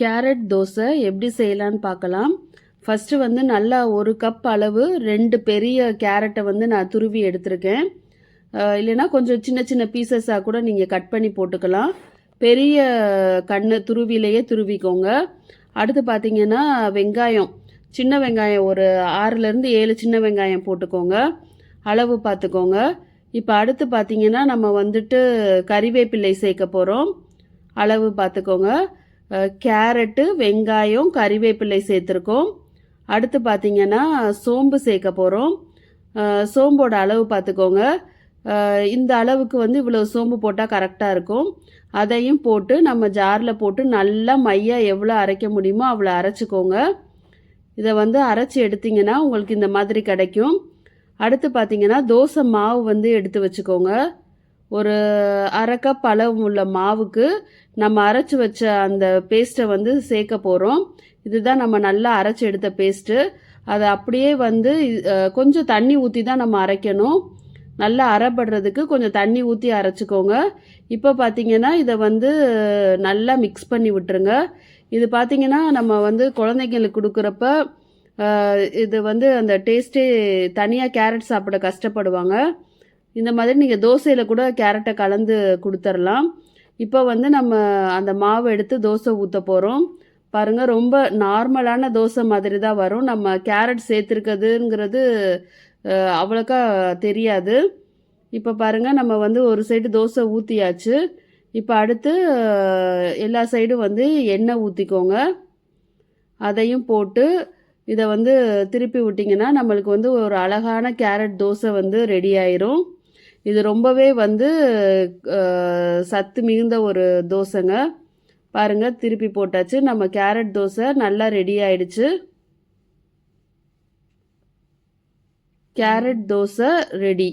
Carrot dosa எப்படி செய்யலான்னு பார்க்கலாம். ஃபஸ்ட்டு வந்து நல்லா ஒரு கப் அளவு ரெண்டு பெரிய கேரட்டை வந்து நான் துருவி எடுத்திருக்கேன். இல்லைனா இல்லைன்னா கொஞ்சம் சின்ன சின்ன பீசஸாக கூட நீங்கள் கட் பண்ணி போட்டுக்கலாம். பெரிய கண்ணு துருவிலேயே துருவிக்கோங்க. அடுத்து பார்த்தீங்கன்னா வெங்காயம். சின்ன வெங்காயம் ஒரு ஆறுலேருந்து ஏழு சின்ன வெங்காயம் போட்டுக்கோங்க. அளவு பார்த்துக்கோங்க இப்போ அடுத்து பார்த்தீங்கன்னா நம்ம வந்துட்டு கறிவேப்பிலை சேர்க்க போகிறோம் அளவு பார்த்துக்கோங்க கேரட்டு வெங்காயம் கறிவேப்பிலை சேர்த்துருக்கோம். அடுத்து பார்த்தீங்கன்னா சோம்பு சேர்க்க போகிறோம் சோம்போட அளவு பார்த்துக்கோங்க இந்த அளவுக்கு வந்து இவ்வளோ சோம்பு போட்டால் கரெக்டாக இருக்கும். அதையும் போட்டு நம்ம ஜாரில் போட்டு நல்லா மையாக எவ்வளோ அரைக்க முடியுமோ அவ்வளோ அரைச்சிக்கோங்க. இதை வந்து அரைச்சி எடுத்திங்கன்னா உங்களுக்கு இந்த மாதிரி கிடைக்கும். அடுத்து பார்த்திங்கன்னா தோசை மாவு வந்து எடுத்து வச்சுக்கோங்க. ஒரு அரை கப் அளவு உள்ள மாவுக்கு நம்ம அரைச்சி வச்ச அந்த பேஸ்ட்டை வந்து சேர்க்க போகிறோம் இதுதான் நம்ம நல்லா அரைச்சி எடுத்த பேஸ்ட்டு அதை அப்படியே வந்து கொஞ்சம் தண்ணி ஊற்றி தான் நம்ம அரைக்கணும். நல்லா அரைப்படுறதுக்கு கொஞ்சம் தண்ணி ஊற்றி அரைச்சிக்கோங்க. இப்போ பார்த்தீங்கன்னா இதை வந்து நல்லா மிக்ஸ் பண்ணி விட்டுருங்க. இது பார்த்தீங்கன்னா நம்ம வந்து குழந்தைங்களுக்கு கொடுக்குறப்ப இது வந்து அந்த டேஸ்ட்டே தனியாக கேரட் சாப்பிட கஷ்டப்படுவாங்க. இந்த மாதிரி நீங்கள் தோசையில் கூட கேரட்டை கலந்து கொடுத்துர்லாம். இப்போ வந்து நம்ம அந்த மாவு எடுத்து தோசை ஊற்ற போகிறோம் பாருங்கள் ரொம்ப நார்மலான தோசை மாதிரி தான் வரும். நம்ம கேரட் சேர்த்துருக்குதுங்கிறது அவ்வளோக்கா தெரியாது. இப்போ பாருங்கள் நம்ம வந்து ஒரு சைடு தோசை ஊற்றியாச்சு இப்போ அடுத்து எல்லா சைடும் வந்து எண்ணெய் ஊற்றிக்கோங்க அதையும் போட்டு இதை வந்து திருப்பி விட்டிங்கன்னா நம்மளுக்கு வந்து ஒரு அழகான கேரட் தோசை வந்து ரெடி ஆயிரும். இது ரொம்பவே வந்து சத்து மிகுந்த ஒரு தோசைங்க. பாருங்கள் திருப்பி போட்டாச்சு. நம்ம கேரட் தோசை நல்லா ரெடி ஆயிடுச்சு. Carrot dosa ready.